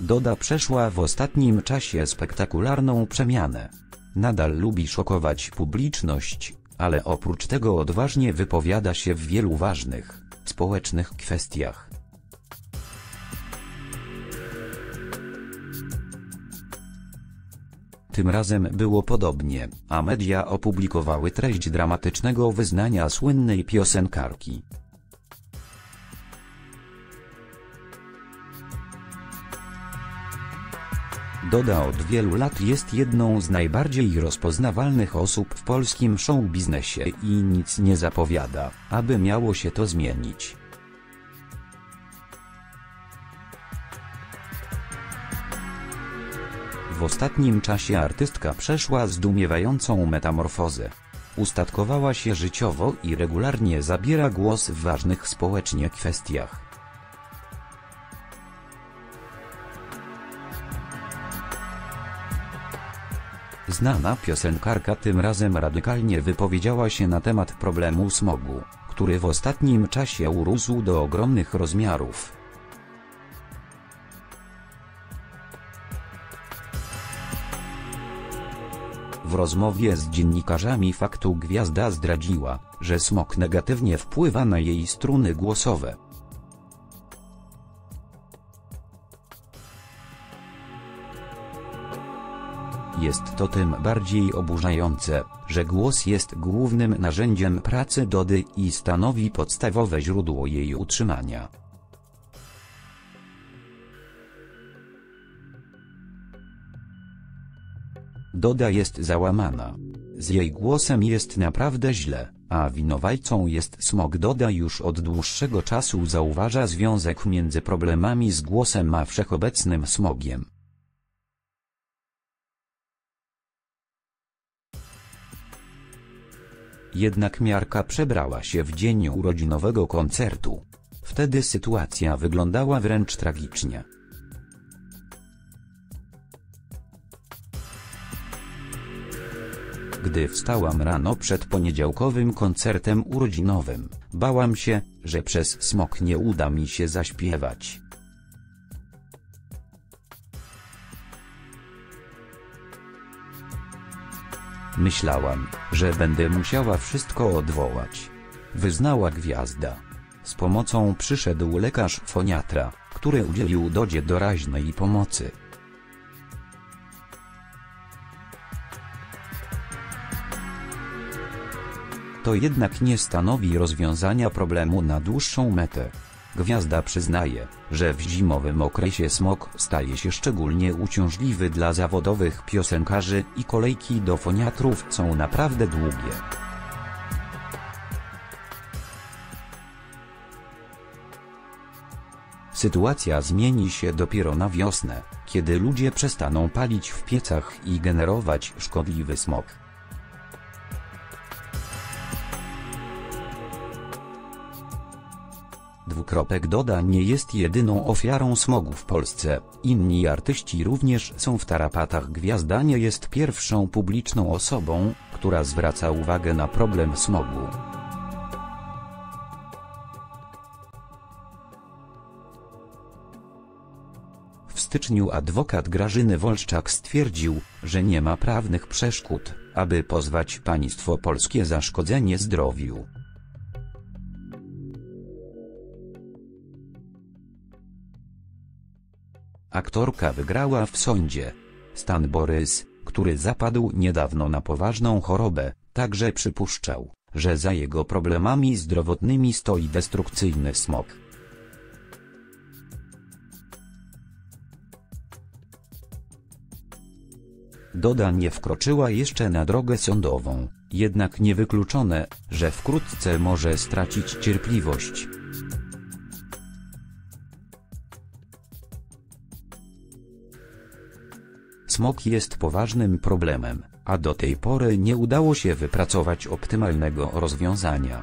Doda przeszła w ostatnim czasie spektakularną przemianę. Nadal lubi szokować publiczność, ale oprócz tego odważnie wypowiada się w wielu ważnych, społecznych kwestiach. Tym razem było podobnie, a media opublikowały treść dramatycznego wyznania słynnej piosenkarki. Doda od wielu lat jest jedną z najbardziej rozpoznawalnych osób w polskim showbiznesie i nic nie zapowiada, aby miało się to zmienić. W ostatnim czasie artystka przeszła zdumiewającą metamorfozę. Ustatkowała się życiowo i regularnie zabiera głos w ważnych społecznie kwestiach. Znana piosenkarka tym razem radykalnie wypowiedziała się na temat problemu smogu, który w ostatnim czasie urósł do ogromnych rozmiarów. W rozmowie z dziennikarzami faktu gwiazda zdradziła, że smog negatywnie wpływa na jej struny głosowe. Jest to tym bardziej oburzające, że głos jest głównym narzędziem pracy Dody i stanowi podstawowe źródło jej utrzymania. Doda jest załamana. Z jej głosem jest naprawdę źle, a winowajcą jest smog. Doda już od dłuższego czasu zauważa związek między problemami z głosem a wszechobecnym smogiem. Jednak miarka przebrała się w dzień urodzinowego koncertu. Wtedy sytuacja wyglądała wręcz tragicznie. Gdy wstałam rano przed poniedziałkowym koncertem urodzinowym, bałam się, że przez smok nie uda mi się zaśpiewać. Myślałam, że będę musiała wszystko odwołać. Wyznała gwiazda. Z pomocą przyszedł lekarz foniatra, który udzielił Dodzie doraźnej pomocy. To jednak nie stanowi rozwiązania problemu na dłuższą metę. Gwiazda przyznaje, że w zimowym okresie smog staje się szczególnie uciążliwy dla zawodowych piosenkarzy i kolejki do foniatrów są naprawdę długie. Sytuacja zmieni się dopiero na wiosnę, kiedy ludzie przestaną palić w piecach i generować szkodliwy smog. Dwukropek Doda nie jest jedyną ofiarą smogu w Polsce, inni artyści również są w tarapatach Gwiazda nie jest pierwszą publiczną osobą, która zwraca uwagę na problem smogu. W styczniu adwokat Grażyny Wolszczak stwierdził, że nie ma prawnych przeszkód, aby pozwać państwo polskie za szkodzenie zdrowiu. Aktorka wygrała w sądzie. Stan Borys, który zapadł niedawno na poważną chorobę, także przypuszczał, że za jego problemami zdrowotnymi stoi destrukcyjny smog. Doda nie wkroczyła jeszcze na drogę sądową, jednak niewykluczone, że wkrótce może stracić cierpliwość. Smog jest poważnym problemem, a do tej pory nie udało się wypracować optymalnego rozwiązania.